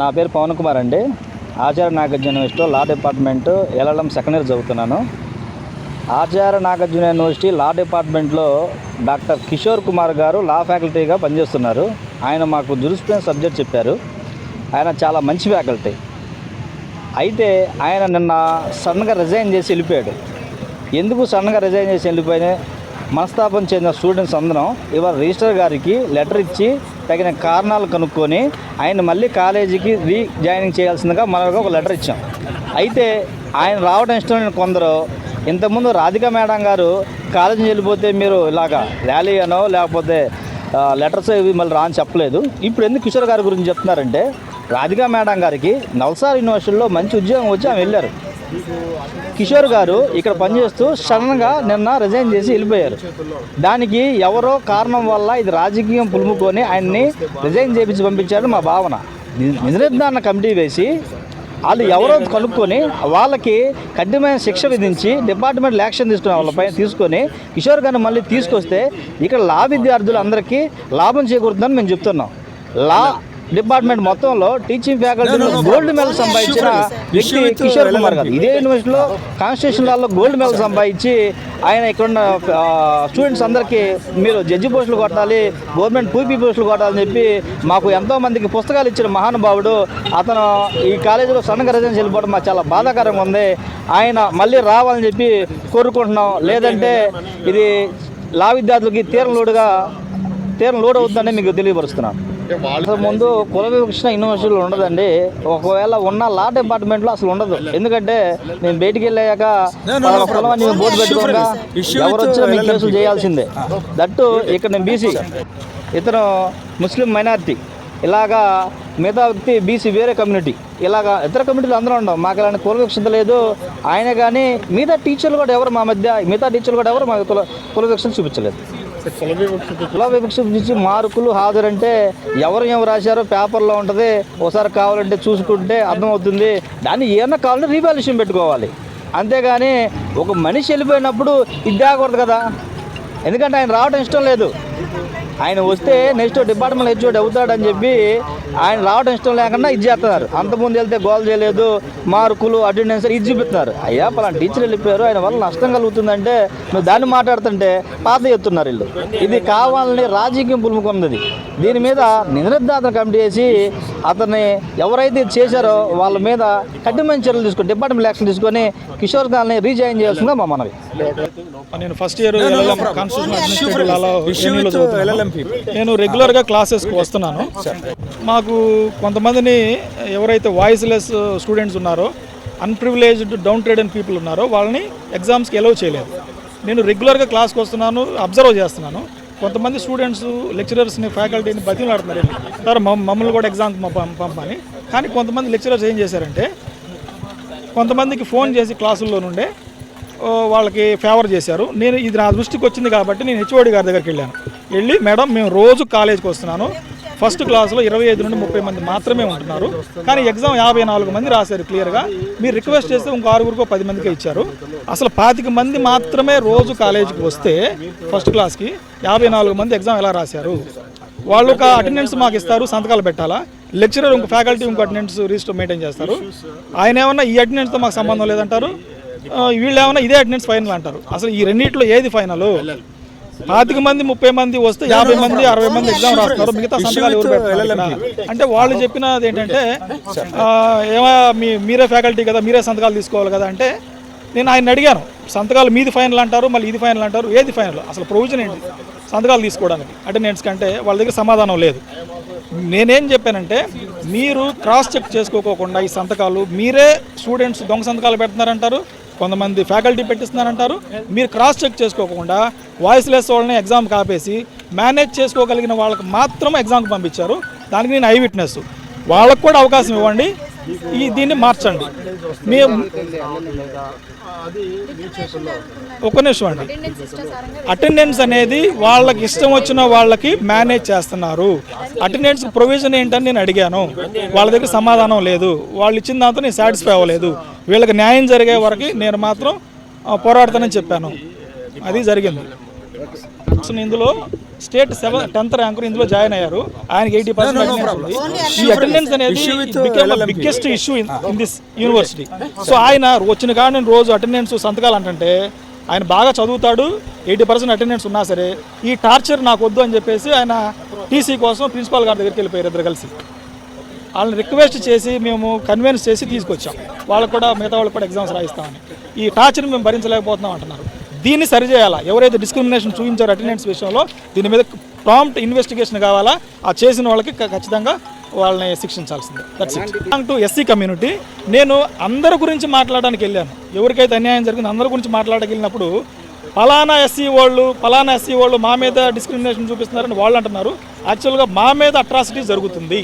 నా పేరు పవన్ కుమార్ అండి. Acharya Nagarjuna university law department LLM second year చదువుతున్నాను. ఆచార్య నాగార్జున యూనివర్సిటీ లా డిపార్ట్మెంట్లో డాక్టర్ కిషోర్ కుమార్ గారు లా ఫ్యాకల్టీగా పనిచేస్తున్నారు. ఆయన మాకు జురిస్ప్రూడెన్స్ సబ్జెక్ట్ చెప్పారు. ఆయన చాలా మంచి ఫ్యాకల్టీ. అయితే ఆయన నిన్న సడన్గా రిజైన్ చేసి వెళ్ళిపోయాడు. ఎందుకు సడన్గా రిజైన్ చేసి వెళ్ళిపోయిన మనస్తాపం చెందిన స్టూడెంట్స్ అందరం ఇవాళ రిజిస్టర్ గారికి లెటర్ ఇచ్చి తగిన కారణాలు కనుక్కొని ఆయన మళ్ళీ కాలేజీకి రీ జాయినింగ్ చేయాల్సిందిగా మనకు ఒక లెటర్ ఇచ్చాం. అయితే ఆయన రావడం ఇష్టం లేని కొందరు ఇంతకుముందు రాధిక మేడం గారు కాలేజీకి వెళ్ళిపోతే మీరు ఇలాగా ర్యాలీ అనో లేకపోతే లెటర్స్ ఇవి మళ్ళీ రాని చెప్పలేదు. ఇప్పుడు ఎందుకు కిషోర్ గారి గురించి చెప్తున్నారంటే రాధికా మేడం గారికి నల్సార్ యూనివర్సిటీలో మంచి ఉద్యోగం వచ్చి ఆమె వెళ్ళారు. కిషోర్ గారు ఇక్కడ పనిచేస్తూ సడన్గా నిన్న రిజైన్ చేసి వెళ్ళిపోయారు. దానికి ఎవరో కారణం వల్ల ఇది రాజకీయం పులుముకొని ఆయన్ని రిజైన్ చేపించి పంపించారు మా భావన. ని- నిర్ధారణ కమిటీ వేసి వాళ్ళు ఎవరో కనుక్కొని వాళ్ళకి కఠినమైన శిక్ష విధించి డిపార్ట్మెంట్ యాక్షన్ తీసుకునే వాళ్ళపై తీసుకొని కిషోర్ గారిని మళ్ళీ తీసుకొస్తే ఇక్కడ లా విద్యార్థులందరికీ లాభం చేకూరుతుందని మేము చెప్తున్నాం. లా డిపార్ట్మెంట్ మొత్తంలో టీచింగ్ ఫ్యాకల్టీలో గోల్డ్ మెడల్ సంపాదించిన వ్యక్తి కిషోర్ కుమార్ గారు. ఇదే యూనివర్సిటీలో కాన్స్టిట్యూషన్ లాలో గోల్డ్ మెడల్ సంపాదించి ఆయన ఇక్కడ ఉన్న స్టూడెంట్స్ అందరికీ మీరు జడ్జి పోస్టులు కొట్టాలి గవర్నమెంట్ పూపీ పోస్టులు కొట్టాలని చెప్పి మాకు ఎంతో మందికి పుస్తకాలు ఇచ్చిన మహానుభావుడు. అతను ఈ కాలేజీలో సన్నగా రిజైన్ వెళ్ళిపోవడం మాకు చాలా బాధాకరంగా ఉంది. ఆయన మళ్ళీ రావాలని చెప్పి కోరుకుంటున్నాం. లేదంటే ఇది లా విద్యార్థులకి తీరం లోడుగా తీరం లోడ్ అవుతుందని మీకు తెలియపరుస్తున్నాను. అసలు ముందు కుల వివక్షణ యూనివర్సిటీలో ఉండదండి. ఒకవేళ ఉన్న లా డిపార్ట్మెంట్లో అసలు ఉండదు. ఎందుకంటే నేను బయటికి వెళ్ళాక కులం అని బోర్డు పెట్టుకోగా ఎవరు వచ్చినా మీకు కేసులు చేయాల్సిందే. దట్టు ఇక్కడ నేను బీసీ. ఇతను ముస్లిం మైనారిటీ. ఇలాగా మిగతా వ్యక్తి బీసీ వేరే కమ్యూనిటీ. ఇలాగా ఇతర కమ్యూనిటీలు అందరూ ఉండవు. మాకు ఇలాంటి కుల వివక్షత లేదు. ఆయన కానీ మిగతా టీచర్లు కూడా ఎవరు మా మధ్య మిగతా టీచర్లు కూడా ఎవరు మా కుల కుల వివక్షత చూపించలేదు. కుల వివక్ష చూపించి మార్కులు హాజరంటే ఎవరు ఏం రాశారో పేపర్లో ఉంటుంది. ఒకసారి కావాలంటే చూసుకుంటే అర్థమవుతుంది. దాన్ని ఏమన్నా కావాలంటే రీవాల్యూషన్ పెట్టుకోవాలి. అంతేగాని ఒక మనిషి వెళ్ళిపోయినప్పుడు ఇది ఆగకూడదు కదా. ఎందుకంటే ఆయన రావడం ఇష్టం లేదు. ఆయన వస్తే నెక్స్ట్ డిపార్ట్మెంట్ హెచ్ఓడి అవుతాడని చెప్పి ఆయన రావడం ఇష్టం లేకుండా ఇది చేస్తున్నారు అంతకుముందు వెళ్తే గోల్ చేయలేదు మార్కులు అటెండెన్స్ ఇది చూపిస్తున్నారు అయ్యా పలానా టీచర్ వెళ్ళిపోయారు ఆయన వల్ల నష్టం కలుగుతుందంటే నువ్వు దాన్ని మాట్లాడుతుంటే పాత చెప్తున్నారు వీళ్ళు ఇది కావాలని రాజకీయం పులుముకున్నది దీని మీద నిర్ధారణ కమిటీ వేసి అతన్ని ఎవరైతే ఇది చేశారో వాళ్ళ మీద కఠినమైన చర్యలు తీసుకొని డిపార్ట్మెంట్ యాక్షన్ తీసుకొని కిషోర్ గారిని రీజాయిన్ చేయాల్సిందిగా మా మనవి నేను ఫస్ట్ ఇయర్ ఎల్ఎల్ఎం పీపుల్ నేను రెగ్యులర్గా క్లాసెస్కి వస్తున్నాను. మాకు కొంతమందిని ఎవరైతే వాయిస్లెస్ స్టూడెంట్స్ ఉన్నారో అన్ప్రివిలేజ్డ్ డౌన్ ట్రేడెడ్ పీపుల్ ఉన్నారో వాళ్ళని ఎగ్జామ్స్కి ఎలవ్ చేయలేదు. నేను రెగ్యులర్గా క్లాస్కి వస్తున్నాను అబ్జర్వ్ చేస్తున్నాను. కొంతమంది స్టూడెంట్స్ లెక్చరర్స్ని ఫ్యాకల్టీని బతిమలాడుతున్నారు. సార్ మమ్మల్ని కూడా ఎగ్జామ్కి పంప- పంపని కానీ కొంతమంది లెక్చరర్స్ ఏం చేశారంటే కొంతమందికి ఫోన్ చేసి క్లాసుల్లో నుండే వాళ్ళకి ఫేవర్ చేశారు. నేను ఇది నా దృష్టికి వచ్చింది కాబట్టి నేను హెచ్ఓడి గారి దగ్గరికి వెళ్ళాను. వెళ్ళి మేడం మేము రోజు కాలేజీకి వస్తున్నాను. ఫస్ట్ క్లాస్లో ఇరవై ఐదు నుండి ముప్పై మంది మాత్రమే ఉంటున్నారు. కానీ ఎగ్జామ్ యాభై నాలుగు మంది రాశారు క్లియర్గా. మీరు రిక్వెస్ట్ చేస్తే ఇంకో ఆరుగురికో పది మందికే ఇచ్చారు. అసలు పాతిక మంది మాత్రమే రోజు కాలేజీకి వస్తే ఫస్ట్ క్లాస్కి యాభై నాలుగు మంది ఎగ్జామ్ ఎలా రాశారు? వాళ్ళు ఒక అటెండెన్స్ మాకు ఇస్తారు సంతకాలు పెట్టాలా? లెక్చరర్ ఇంకో ఫ్యాకల్టీ ఇంకో అటెండెన్స్ రిజిస్టర్ మెయింటైన్ చేస్తారు. ఆయన ఏమన్నా ఈ అటెండెన్స్తో మాకు సంబంధం లేదంటారు? వీళ్ళు ఏమన్నా ఇదే అటెండెన్స్ ఫైనల్ అంటారు. అసలు ఈ రెండింటిలో ఏది ఫైనల్? పాతిక మంది ముప్పై మంది వస్తే యాభై మంది అరవై మంది ఎగ్జామ్ రాస్తున్నారు. మిగతా సంతకాలు ఎవరు? అంటే వాళ్ళు చెప్పినది ఏంటంటే ఏమో మీ మీరే ఫ్యాకల్టీ కదా మీరే సంతకాలు తీసుకోవాలి కదా అంటే నేను ఆయన అడిగాను. సంతకాలు మీది ఫైనల్ అంటారు మళ్ళీ ఇది ఫైనల్ అంటారు ఏది ఫైనల్? అసలు ప్రొవిజన్ ఏంటి? సంతకాలు తీసుకోవడానికి. అటెండెన్స్ కంటే వాళ్ళ దగ్గర సమాధానం లేదు. నేనేం చెప్పానంటే మీరు క్రాస్ చెక్ చేసుకోకోకుండా ఈ సంతకాలు మీరే స్టూడెంట్స్ దొంగ సంతకాలు పెడుతున్నారంటారు కొంతమంది ఫ్యాకల్టీ పెట్టిస్తున్నారంటారు. మీరు క్రాస్ చెక్ చేసుకోకుండా వాయిస్లెస్ వాళ్ళని ఎగ్జామ్ కాపేసి మేనేజ్ చేసుకోగలిగిన వాళ్ళకి మాత్రం ఎగ్జామ్కి పంపించారు. దానికి నేను ఐ విట్నెస్. వాళ్ళకు కూడా అవకాశం ఇవ్వండి. ఈ దీన్ని మార్చండి. మీ ఒక నిమిషం అండి. అటెండెన్స్ అనేది వాళ్ళకి ఇష్టం వచ్చిన వాళ్ళకి మేనేజ్ చేస్తున్నారు. అటెండెన్స్ ప్రొవిజన్ ఏంటని నేను అడిగాను. వాళ్ళ దగ్గర సమాధానం లేదు. వాళ్ళు ఇచ్చిన దాంతో నేను సాటిస్ఫై అవ్వలేదు. వీళ్ళకి న్యాయం జరిగే వరకు నేను మాత్రం పోరాడతానని చెప్పాను. అది జరిగింది. అసలు ఇందులో స్టేట్ సెవెన్ టెన్త్ ర్యాంకు ఇందులో జాయిన్ అయ్యారు. ఆయనకి ఎయిటీ పర్సెంట్ ఈ అటెండెన్స్ అనేది biggest issue in this university so ఆయన వచ్చిన కాడ నేను రోజు అటెండెన్స్ సంతకాలు అంటే ఆయన బాగా చదువుతాడు ఎయిటీ పర్సెంట్ అటెండెన్స్ ఉన్నా సరే ఈ టార్చర్ నాకు వద్దు అని చెప్పేసి ఆయన టీసీ కోసం ప్రిన్సిపాల్ గారి దగ్గరికి వెళ్ళిపోయారు ఇద్దరు కలిసి. వాళ్ళని రిక్వెస్ట్ చేసి మేము కన్విన్స్ చేసి తీసుకొచ్చాం. వాళ్ళు కూడా మిగతా వాళ్ళు కూడా ఎగ్జామ్స్ రాయిస్తామని. ఈ టార్చర్ని మేము భరించలేకపోతున్నాం అంటున్నారు. దీన్ని సరిచేయాలా ఎవరైతే డిస్క్రిమినేషన్ చూపించారో అటెండెన్స్ విషయంలో దీని మీద ప్రాంప్ట్ ఇన్వెస్టిగేషన్ కావాలా? ఆ చేసిన వాళ్ళకి ఖచ్చితంగా వాళ్ళని శిక్షించాల్సిందే. That's it to SC community నేను అందరి గురించి మాట్లాడడానికి వెళ్ళాను. ఎవరికైతే అన్యాయం జరిగిందో అందరి గురించి మాట్లాడడానికి వెళ్ళినప్పుడు ఫలానా ఎస్సీ వాళ్ళు ఫలానా ఎస్సీ వాళ్ళు మా మీద డిస్క్రిమినేషన్ చూపిస్తున్నారని వాళ్ళు అంటున్నారు. యాక్చువల్గా మా మీద అట్రాసిటీ జరుగుతుంది.